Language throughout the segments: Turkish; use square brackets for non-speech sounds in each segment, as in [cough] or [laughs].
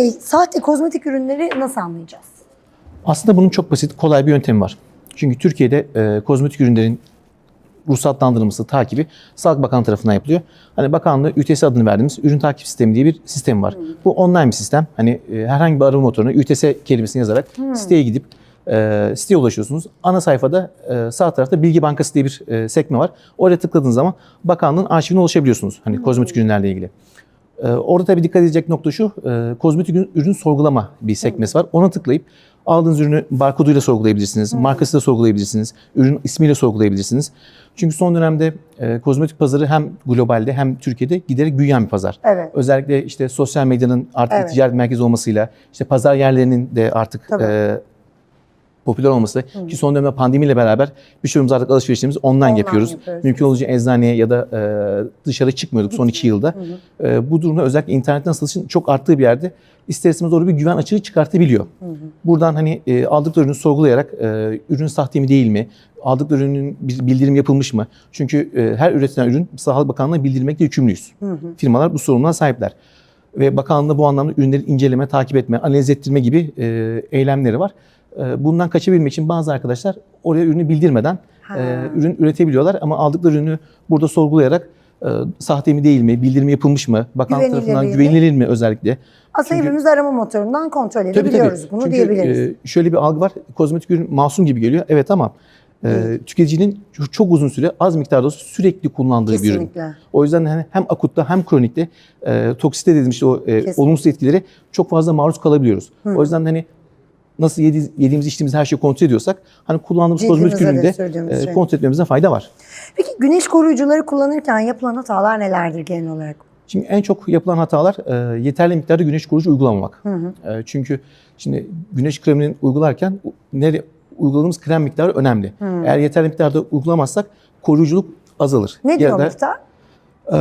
E, Sahte kozmetik ürünleri nasıl anlayacağız? Aslında bunun çok basit, kolay bir yöntemi var. Çünkü Türkiye'de e, kozmetik ürünlerin ruhsatlandırılması, takibi Sağlık Bakanlığı tarafından yapılıyor. Hani bakanlığı ÜTS adını verdiğimiz ürün takip sistemi diye bir sistem var. Bu online bir sistem. Hani e, herhangi bir arama motoruna ÜTS kelimesini yazarak siteye gidip e, siteye ulaşıyorsunuz. Ana sayfada e, sağ tarafta Bilgi Bankası diye bir e, sekme var. Oraya tıkladığınız zaman bakanlığın arşivine ulaşabiliyorsunuz. Hani kozmetik ürünlerle ilgili. Ee, Orada tabii dikkat edecek nokta şu, e, kozmetik ürün, sorgulama bir sekmesi var. Ona tıklayıp aldığınız ürünü barkoduyla sorgulayabilirsiniz, markasıyla sorgulayabilirsiniz, ürün ismiyle sorgulayabilirsiniz. Çünkü son dönemde e, kozmetik pazarı hem globalde hem Türkiye'de giderek büyüyen bir pazar. Evet. Özellikle işte sosyal medyanın artık Evet. ticaret merkezi olmasıyla, işte pazar yerlerinin de artık Tabii. e, popüler olması. Ki son dönemde pandemiyle beraber birçoğumuz artık alışverişlerimizi online, Online yapıyoruz. yapıyoruz. Mümkün olunca eczaneye ya da e, dışarı çıkmıyorduk son iki yılda. E, bu durumda özellikle internetten satışın çok arttığı bir yerde ister istemez doğru bir güven açığı çıkartabiliyor. Buradan hani e, aldıkları ürünü sorgulayarak e, ürün sahte mi değil mi? Aldıkları ürünün bir bildirim yapılmış mı? Çünkü e, her üretilen ürün Sağlık Bakanlığı'na bildirmekle yükümlüyüz. Firmalar bu sorumluluğa sahipler. Ve bakanlığında bu anlamda ürünleri inceleme, takip etme, analiz ettirme gibi e, eylemleri var. E, bundan kaçabilmek için bazı arkadaşlar oraya ürünü bildirmeden Ha. e, ürün üretebiliyorlar ama aldıkları ürünü burada sorgulayarak e, sahte mi değil mi, bildirim yapılmış mı, bakanlık tarafından güvenilir mi özellikle? Aslında Çünkü- hepimiz arama motorundan kontrol Tabii, edebiliyoruz tabii. bunu Çünkü, diyebiliriz. e, şöyle bir algı var. Kozmetik ürün masum gibi geliyor. Evet ama e, tüketicinin çok- uzun süre az miktarda sürekli kullandığı bir ürün. Kesinlikle. O yüzden hani hem akutta hem kronikte e, toksite dediğimiz işte o e, Kesinlikle. olumsuz etkileri çok fazla maruz kalabiliyoruz. O yüzden hani nasıl yedi, yediğimiz içtiğimiz her şeyi kontrol ediyorsak hani kullandığımız kozmetik de üründe e, kontrol etmemizde fayda var. Peki güneş koruyucuları kullanırken yapılan hatalar nelerdir genel olarak? Şimdi en çok yapılan hatalar e, yeterli miktarda güneş koruyucu uygulamamak. E, çünkü şimdi güneş kremini uygularken u- nere, uyguladığımız krem miktarı önemli. Eğer yeterli miktarda uygulamazsak koruyuculuk azalır. Ne diyor da, miktar? e,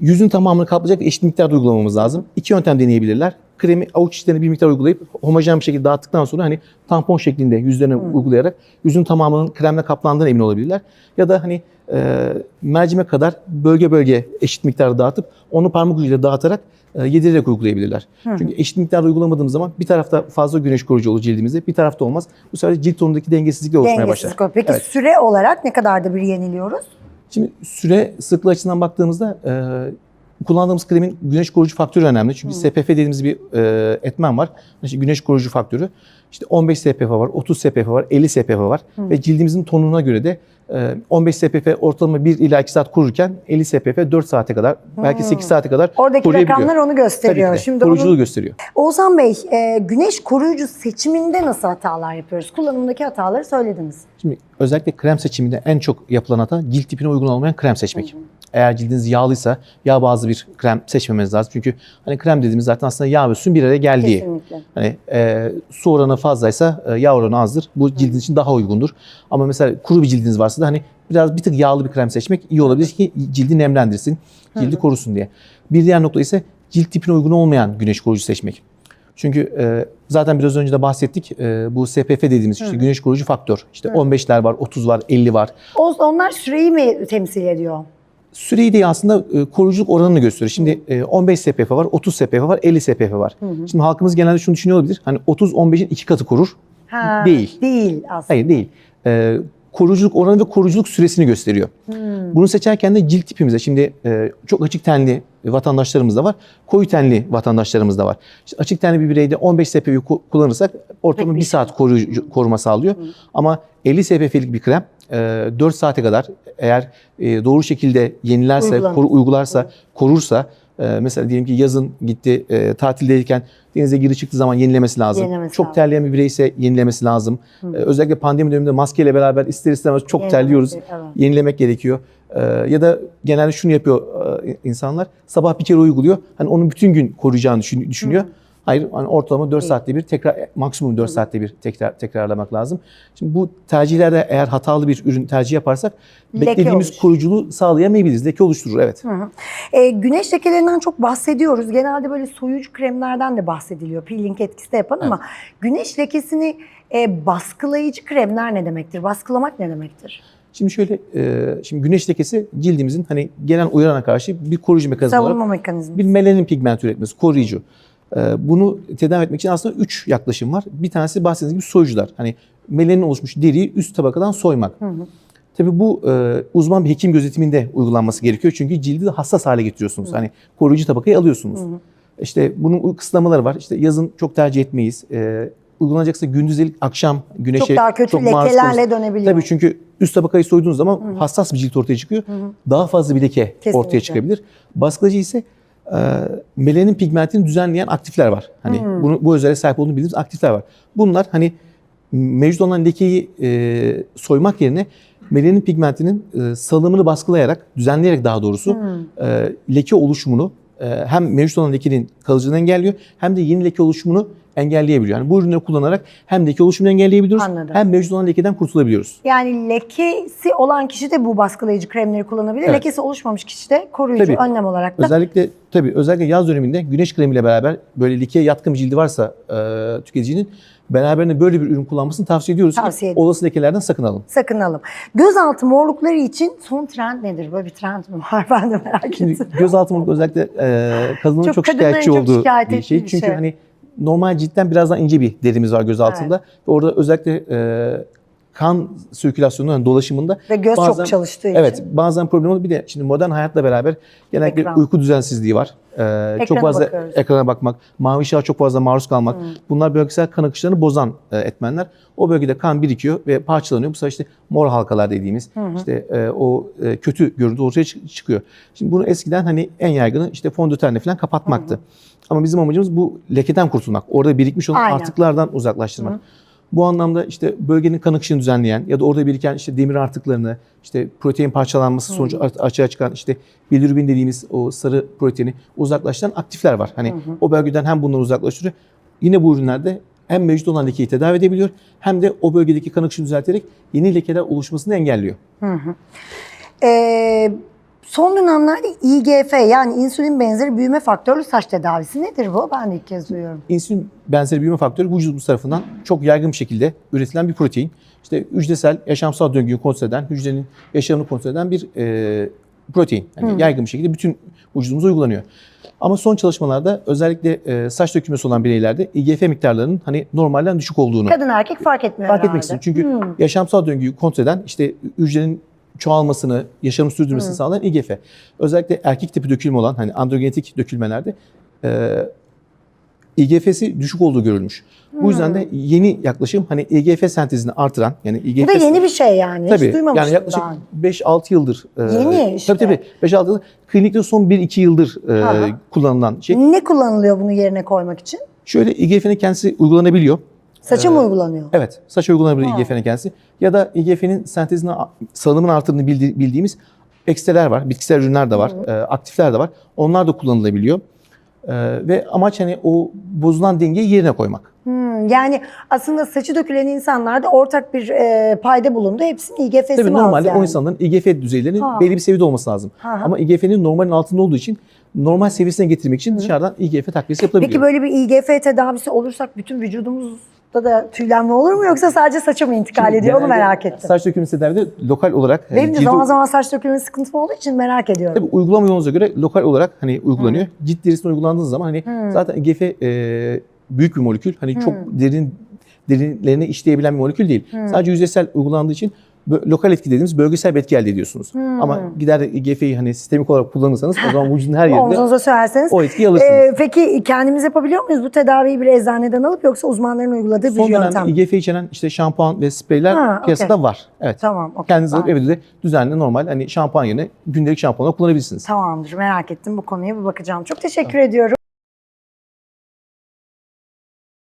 yüzün tamamını kaplayacak eşit miktarda uygulamamız lazım. İki yöntem deneyebilirler. Kremi avuç içlerine bir miktar uygulayıp homojen bir şekilde dağıttıktan sonra hani tampon şeklinde yüzlerine uygulayarak yüzün tamamının kremle kaplandığına emin olabilirler. Ya da hani e, mercimek kadar bölge bölge eşit miktarda dağıtıp onu parmak ucuyla dağıtarak e, yedirerek uygulayabilirler. Çünkü eşit miktarda uygulamadığımız zaman bir tarafta fazla güneş koruyucu olur cildimizde, bir tarafta olmaz. Bu sefer cilt tonundaki dengesizlikler oluşmaya başlar. Dengesiz koy. Peki Evet. süre olarak ne kadarda bir yeniliyoruz? Şimdi süre sıklığı açısından baktığımızda e, kullandığımız kremin güneş koruyucu faktörü önemli. Çünkü SPF dediğimiz bir e, etmen var. İşte güneş koruyucu faktörü. İşte 15 SPF var, 30 SPF var, 50 SPF var ve cildimizin tonuna göre de e, 15 SPF ortalama 1 ila 2 saat korurken 50 SPF 4 saate kadar belki 8 saate kadar Oradaki rakamlar onu gösteriyor. Tabii. Şimdi koruyuculuğu onun... gösteriyor. Oğuzhan Bey, e, güneş koruyucu seçiminde nasıl hatalar yapıyoruz? Kullanımdaki hataları söylediniz. Şimdi özellikle krem seçiminde en çok yapılan hata cilt tipine uygun olmayan krem seçmek. Eğer cildiniz yağlıysa yağ bazlı bir krem seçmemeniz lazım. Çünkü hani krem dediğimiz zaten aslında yağ ve suyun bir araya geldiği. Kesinlikle. Hani e, su oranı fazlaysa e, yağ oranı azdır. Bu cildin için daha uygundur. Ama mesela kuru bir cildiniz varsa da hani biraz bir tık yağlı bir krem seçmek iyi olabilir ki cildi nemlendirsin, cildi korusun diye. Bir diğer nokta ise cilt tipine uygun olmayan güneş koruyucu seçmek. Çünkü e, zaten biraz önce de bahsettik e, bu SPF dediğimiz işte güneş koruyucu faktör. İşte 15'ler var, 30 var, 50 var. O, onlar süreyi mi temsil ediyor? Süreyi değil aslında e, koruyuculuk oranını gösteriyor. Şimdi e, 15 SPF var, 30 SPF var, 50 SPF var. Şimdi halkımız genelde şunu düşünüyor olabilir. Hani 30-15'in iki katı korur. Ha, Değil. Değil aslında. Hayır değil. Ee, koruyuculuk oranı ve koruyuculuk süresini gösteriyor. Bunu seçerken de cilt tipimize şimdi e, çok açık tenli vatandaşlarımız da var. Koyu tenli vatandaşlarımız da var. İşte açık tenli bir bireyde 15 SPF'yi ku- kullanırsak Pek 1 saat koruyucu, koruma sağlıyor. Ama 50 SPF'lik bir krem e, 4 saate kadar eğer e, doğru şekilde yenilerse, koru, uygularsa, korursa e, mesela diyelim ki yazın gitti e, tatildeyken denize giri çıktığı zaman yenilemesi lazım. Yenilemesi çok lazım. terleyen bir bireyse yenilemesi lazım. Ee, özellikle pandemi döneminde maskeyle beraber ister istemez çok Yenilemek terliyoruz. evet. Yenilemek gerekiyor. Ee, ya da genelde şunu yapıyor insanlar. Sabah bir kere uyguluyor. Hani onu bütün gün koruyacağını düşün- düşünüyor. Hayır, hani ortalama 4 saatte bir tekrar maksimum 4 saatte bir tekrar tekrarlamak lazım. Şimdi bu tercihlerde eğer hatalı bir ürün tercih yaparsak Leke beklediğimiz oluşur. koruyuculuğu sağlayamayabiliriz. Leke oluşturur evet. E, güneş lekelerinden çok bahsediyoruz. Genelde böyle soyucu kremlerden de bahsediliyor. Peeling etkisi de yapan ama güneş lekesini e, baskılayıcı kremler ne demektir? Baskılamak ne demektir? Şimdi şöyle, e, şimdi güneş lekesi cildimizin hani gelen uyarana karşı bir koruyucu mekanizma olarak Savunma mekanizması. bir melanin pigment üretmesi, koruyucu. E, bunu tedavi etmek için aslında üç yaklaşım var. Bir tanesi bahsettiğiniz gibi soyucular. Hani melanin oluşmuş deriyi üst tabakadan soymak. Tabii bu e, uzman bir hekim gözetiminde uygulanması gerekiyor. Çünkü cildi de hassas hale getiriyorsunuz. Hani koruyucu tabakayı alıyorsunuz. İşte bunun kısıtlamaları var. İşte yazın çok tercih etmeyiz. E, uygulanacaksa gündüz değil akşam güneşe Çok daha kötü maruz lekelerle dönebiliyor. Tabii çünkü üst tabakayı soyduğunuz zaman hassas bir cilt ortaya çıkıyor. Daha fazla bir leke Kesinlikle. ortaya çıkabilir. Baskılayıcı ise melanin pigmentini düzenleyen aktifler var. Hani bunu bu özelliğe sahip olduğunu bildiğimiz aktifler var. Bunlar hani mevcut olan lekeyi e, soymak yerine melanin pigmentinin e, salımını baskılayarak, düzenleyerek daha doğrusu e, leke oluşumunu e, hem mevcut olan lekenin kalıcılığını engelliyor hem de yeni leke oluşumunu engelleyebiliyor. Yani bu ürünleri kullanarak hem leke oluşumunu engelleyebiliyoruz Anladım. hem mevcut olan lekeden kurtulabiliyoruz. Yani lekesi olan kişi de bu baskılayıcı kremleri kullanabilir. Evet. Lekesi oluşmamış kişi de koruyucu Tabii. önlem olarak da Özellikle tabii özellikle yaz döneminde güneş kremiyle beraber böyle lekeye yatkın bir cildi varsa e, tüketicinin beraberinde böyle bir ürün kullanmasını tavsiye ediyoruz. Tavsiye. Olası lekelerden sakınalım. sakınalım. Gözaltı morlukları için son trend nedir? Böyle bir trend mi var? [laughs] Ben de merak ettim. gözaltı morluk özellikle e, kadınların Çok çok, şikayetçi çok olduğu şikayet bir şey. bir Çünkü şey. hani normal ciltten biraz daha ince bir derimiz var göz altında. Ve orada özellikle e, kan sirkülasyonunun yani dolaşımında Ve göz bazen- çok çalıştığı için. Evet bazen problem oluyor. Bir de şimdi modern hayatla beraber genellikle Ekran. uyku düzensizliği var. Ee, çok fazla bakıyoruz. ekrana bakmak, mavi ışığa çok fazla maruz kalmak. Bunlar bölgesel kan akışlarını bozan e, etmenler. O bölgede kan birikiyor ve parçalanıyor. Bu sefer işte mor halkalar dediğimiz işte e, o e, kötü görüntü ortaya çı- çıkıyor. Şimdi bunu eskiden hani en yaygını işte fondötenle falan kapatmaktı. Ama bizim amacımız bu lekeden kurtulmak. Orada birikmiş olan Aynen. artıklardan uzaklaştırmak. Bu anlamda işte bölgenin kan akışını düzenleyen ya da orada biriken işte demir artıklarını, işte protein parçalanması sonucu açığa çıkan işte bilirubin dediğimiz o sarı proteini uzaklaştıran aktifler var. Hani o bölgeden hem bunları uzaklaştırıyor. Yine bu ürünlerde hem mevcut olan lekeyi tedavi edebiliyor hem de o bölgedeki kan akışını düzelterek yeni lekeler oluşmasını engelliyor. Ee, son dönemlerde IGF yani insülin benzeri büyüme faktörlü saç tedavisi nedir bu? Ben de ilk kez duyuyorum. İnsülin benzeri büyüme faktörü vücudumuz tarafından çok yaygın bir şekilde üretilen bir protein. İşte hücresel yaşamsal döngüyü kontrol eden, hücrenin yaşamını kontrol eden bir e, protein. Yani yaygın bir şekilde bütün vücudumuza uygulanıyor. Ama son çalışmalarda özellikle e, saç dökülmesi olan bireylerde IGF miktarlarının hani normalden düşük olduğunu Kadın erkek fark etmiyor fark etmek istedim. Çünkü yaşamsal döngüyü kontrol eden işte hücrenin çoğalmasını, yaşamı sürdürmesini sağlayan IGF. Özellikle erkek tipi dökülme olan hani androgenetik dökülmelerde e, IGF'si düşük olduğu görülmüş. Bu yüzden de yeni yaklaşım hani IGF sentezini artıran yani IGF Bu da yeni bir şey yani. Tabii Hiç duymamıştım yani yaklaşık daha önce. 5-6 yıldır. e, Yeni işte. Tabii tabii 5-6 yıldır. Klinikte son 1-2 yıldır e, Aha. kullanılan şey. Ne kullanılıyor bunu yerine koymak için? Şöyle IGF'nin kendisi uygulanabiliyor. Saça mı uygulanıyor? Evet, saça uygulanabilir Ha. IGF'nin kendisi. Ya da IGF'nin sentezini, salımını artırdığını bildi- bildiğimiz ekstreler var, bitkisel ürünler de var, e, aktifler de var. Onlar da kullanılabiliyor. E, ve amaç hani o bozulan dengeyi yerine koymak. Hmm, yani aslında saçı dökülen insanlarda ortak bir e, payda bulundu. Hepsinin IGF'si Tabii normalde yani? o insanların IGF düzeylerinin Ha. belli bir seviyede olması lazım. Ha, ha. Ama IGF'nin normalin altında olduğu için normal seviyesine getirmek için dışarıdan IGF takviyesi yapılabiliyor. Peki böyle bir IGF tedavisi olursak bütün vücudumuzda da tüylenme olur mu yoksa sadece saça mı intikal Şimdi ediyor onu genelde merak ettim. Saç dökülmesi tedavide lokal olarak Benim de zaman zaman saç dökülme sıkıntım olduğu için merak ediyorum. Tabii uygulama yolunuza göre lokal olarak hani uygulanıyor. Cilt derisine uygulandığı zaman hani zaten IGF e, büyük bir molekül. Hani çok derin derinlerine işleyebilen bir molekül değil. Sadece yüzeysel uygulandığı için lokal etki dediğimiz bölgesel bir etki elde ediyorsunuz. Ama gider de IGF'yi hani sistemik olarak kullanırsanız o zaman vücudun her yerinde Omzunuza söylerseniz. o etkiyi alırsınız. Ee, peki kendimiz yapabiliyor muyuz bu tedaviyi bir eczaneden alıp yoksa uzmanların uyguladığı bir Son yöntem dönemde mi? IGF içeren işte şampuan ve spreyler Ha, piyasada var. Evet. Tamam. okey. Kendiniz Ben- evde de düzenli normal hani şampuan yerine gündelik şampuanla kullanabilirsiniz. Tamamdır merak ettim bu konuya bir bakacağım. Çok teşekkür ediyorum.